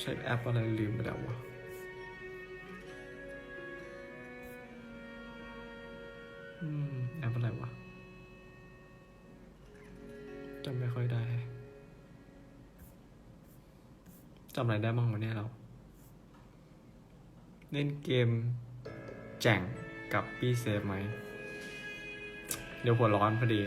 ใช้แอปอะไรลืมไปแล้ววะอืมแอปอะไรวะจำไม่ค่อยได้จำอะไรได้บ้างวันนี้เรา เล่นเกมแจ่งกับพี่เซฟไหม เดี๋ยวหัวร้อนพอดี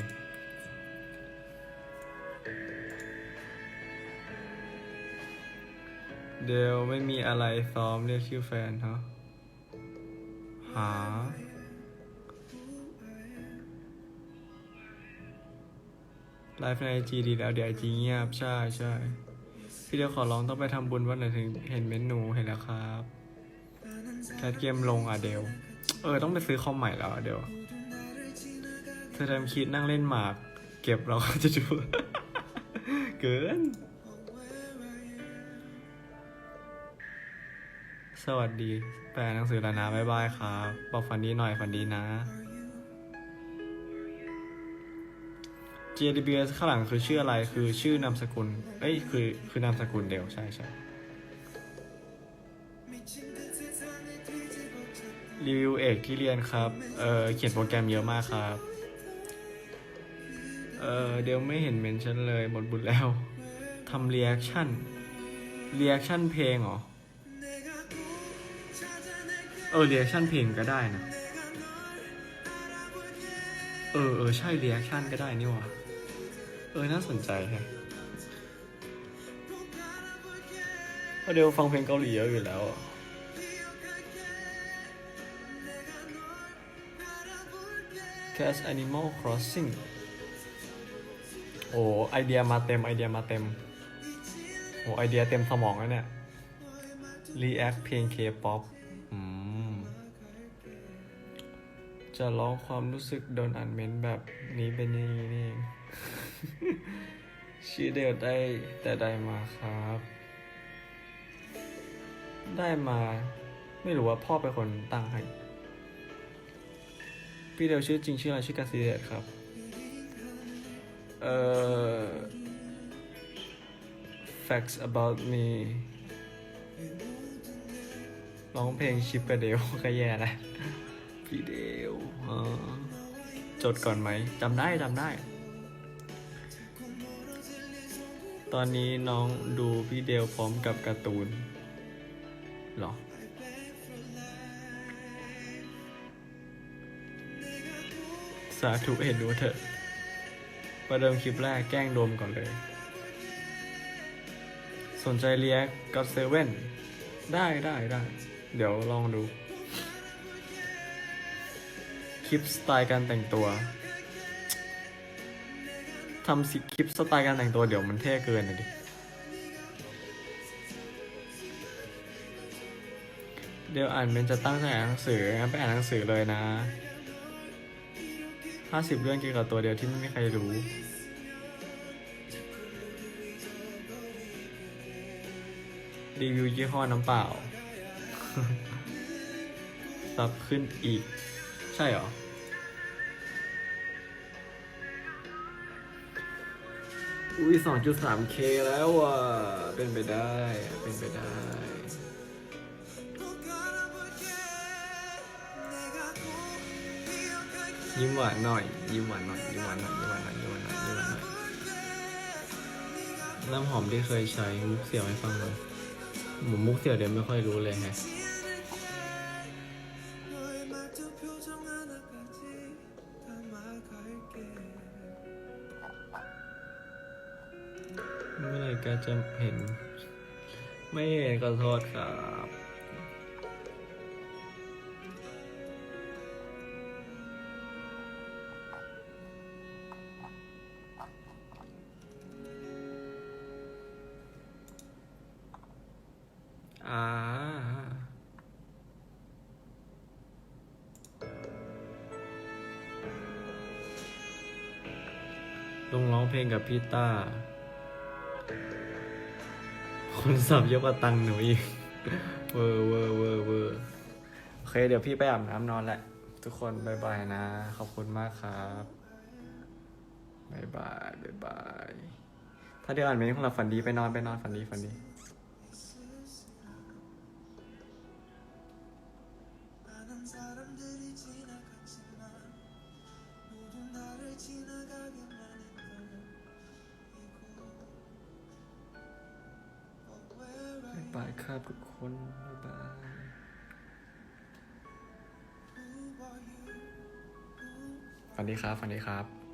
เดี๋ยวไม่มีอะไรซ้อมเรียกชื่อแฟนฮะหา ไลฟ์ในไอจีดีแล้วเดี๋ยวไอจีเงียบ ใช่ใช่พี่เดียวขอร้องต้องไปทำบุญวันไหนถึงเห็นเมนูเห็นแล้วครับแคทเกมลงอะเดวเออ ต้องไปซื้อคอมใหม่แล้วอะเดวเธอทำคิดนั่งเล่นหมาก เก็บเราก็จะดู เกิน สวัสดี แปลหนังสือแล้วนะบ๊ายบายครับ บอกฝันดีหน่อยฝันดีนะ JDBS ข้างหลังคือชื่ออะไรคือชื่อนามสกุล เอ้ยคือคือนามสกุลเดียวใช่ใช่รีวิวเอกที่เรียนครับ เออเขียนโปรแกรมเยอะมากครับ เออเดี๋ยวไม่เห็นเมนชั่นเลยหมดบุญแล้วทำเรีแอคชั่นเรีแอคชั่นเพลงเหรอ เออเรีแอคชั่นเพลงก็ได้นะ เออเออใช่เรีแอคชั่นก็ได้นี่ว่าเออน่าสนใจแฮะเพราเดี๋ยวฟังเพลงเกาหลีเยอะอยู่แล้วอะ Cast Animal Crossing โอ้ไอเดียมาเต็มไอเดียมาเต็มโอ้ไอเดียเต็มสมองแล้วเนี่ย React เพลง K-pop จะร้องความรู้สึกโดนอันเมนแบบนี้เป็นอย่างนี้นี่เองชื่อเดียวได้แต่ได้มาครับ ได้มา ไม่รู้ว่าพ่อเป็นคนตั้งให้ พี่เดียวชื่อจริงชื่ออะไรชื่อกาซิเดตครับ เอ่อ facts about me ร้องเพลงชิปกับเดวก็แย่แล้ว พี่เดวเออจดก่อนไหมจำได้จำได้ ตอนนี้น้องดูพี่เดวพร้อมกับการ์ตูนหรอ สาธุเห็นดูเถอะ ประเดิมคลิปแรกแกล้งโดมก่อนเลย สนใจเรียกก็เซเว่นได้ได้ได้ เดี๋ยวลองดู คลิปสไตล์การแต่งตัวทำสิคลิปสไตล์การแต่งตัวเดี๋ยวมันเท่เกินนะดิ เดี๋ยวอ่านเป็นจะตั้งใจอ่านหนังสืองั้นไปอ่านหนังสือเลยนะห้าสิบเรื่องเกี่ยวกับตัวเดียวที่ไม่มีใครรู้รีวิวยี่ห้อน้ำเปล่าซับขึ้นอีก ใช่เหรอ อุ้ยสองจุดสามเคแล้วอะ เป็นไปได้ เป็นไปได้ ยิ้มหวานหน่อย ยิ้มหวานหน่อย ยิ้มหวานหน่อย ยิ้มหวานหน่อย ยิ้มหวานหน่อย ยิ้มหวานหน่อย น้ำหอมที่เคยใช้มุกเสี่ยวให้ฟังหน่อยหมูมุกเสี่ยวเดี๋ยวไม่ค่อยรู้เลยฮะ แกจะเห็น ไม่เห็นขอโทษครับอ่าลงร้องเพลงกับพี่ต้า คนสับเยอะกว่าตังหนูอีก เวอร์เวอร์เวอร์เวอร์โอเค เดี๋ยวพี่ไปอาบน้ำนอนแหละ ทุกคนบายบายนะ ขอบคุณมากครับบายบายบายบาย ถ้าเดี๋ยวอ่านเมนของเราฝันดีไปนอนไปนอนฝันดีฝันดี บายครับทุกคนบ๊ายบายฝันดีครับฝันดีครับ